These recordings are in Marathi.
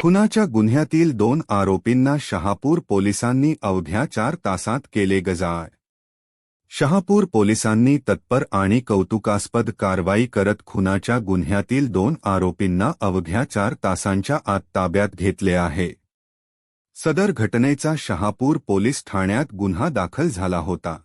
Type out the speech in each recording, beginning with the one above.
खुनाच्या गुन्ह्यातील दोन आरोपींना शहापूर पोलिसांनी अवघ्या चार तासात केले गजाळ शहापूर पोलिसांनी तत्पर आणि कौतुकास्पद कारवाई करत खुनाच्या गुन्ह्यातील दोन आरोपींना अवघ्या चार तासांच्या आत ताब्यात घेतले आहे. सदर घटनेचा शहापूर पोलीस ठाण्यात गुन्हा दाखल झाला होता.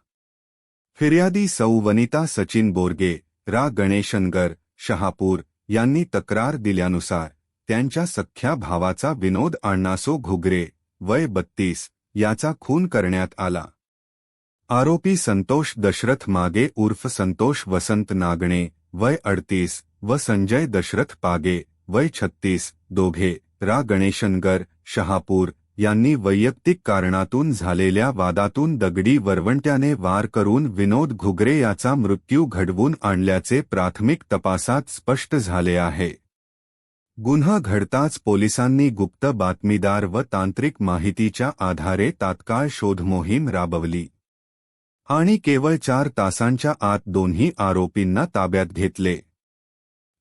फिर्यादी सौ वनिता सचिन बोरगे रा. गणेशनगर शहापूर यांनी तक्रार दिल्यानुसार त्यांच्या सख्ख्या भावाचा विनोद अण्णासो घुगरे वय बत्तीस याचा खून करण्यात आला. आरोपी संतोष दशरथ मागे उर्फ संतोष वसंत नागणे वय अडतीस व संजय दशरथ पागे वय छत्तीस दोघे रा. गणेशनगर शहापूर यांनी वैयक्तिक कारणातून झालेल्या वादातून दगडी वरवंट्याने वार करून विनोद घुगरे याचा मृत्यू घडवून आणल्याचे प्राथमिक तपासात स्पष्ट झाले आहे. गुन्हा घडताच पोलिसांनी गुप्त बातमीदार व तांत्रिक माहितीच्या आधारे तात्काळ शोधमोहीम राबवली. आणि केवळ चार तासांच्या आत दोन्ही आरोपींना ताब्यात घेतले.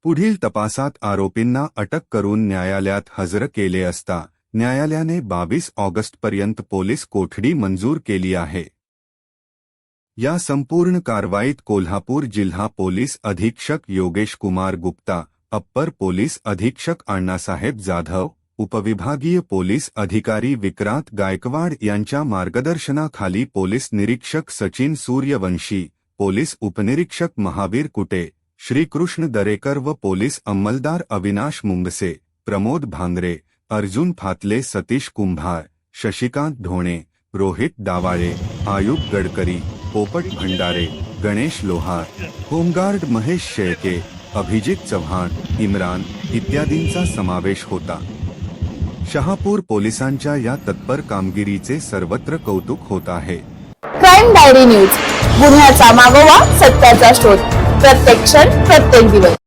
पुढील तपासात आरोपींना अटक करून न्यायालयात हजर केले असता न्यायालयाने बावीस ऑगस्टपर्यंत पोलीस कोठडी मंजूर केली आहे. या संपूर्ण कारवाईत कोल्हापूर जिल्हा पोलीस अधीक्षक योगेश कुमार गुप्ता अप्पर पोलीस अधीक्षक अण्णासाहेब जाधव उपविभागीय पोलीस अधिकारी विक्रांत गायकवाड यांच्या मार्गदर्शनाखाली पोलीस निरीक्षक सचिन सूर्यवंशी पोलीस उपनिरीक्षक महावीर कुटे श्रीकृष्ण दरेकर व पोलीस अंमलदार अविनाश मुंगसे प्रमोद भांगरे अर्जुन फातले सतीश कुंभार शशिकांत ढोणे रोहित दावाळे आयुब गडकरी पोपट भंडारे गणेश लोहार होमगार्ड महेश शेळके अभिजित चव्हाण इम्रान इत्यादींचा समावेश होता. शहापूर पोलिसांच्या या तत्पर कामगिरीचे सर्वत्र कौतुक होत आहे. Crime diary news. गुन्ह्याचा मागोवा सत्याचा शोध. प्रत्येक क्षण प्रत्येक दिवस.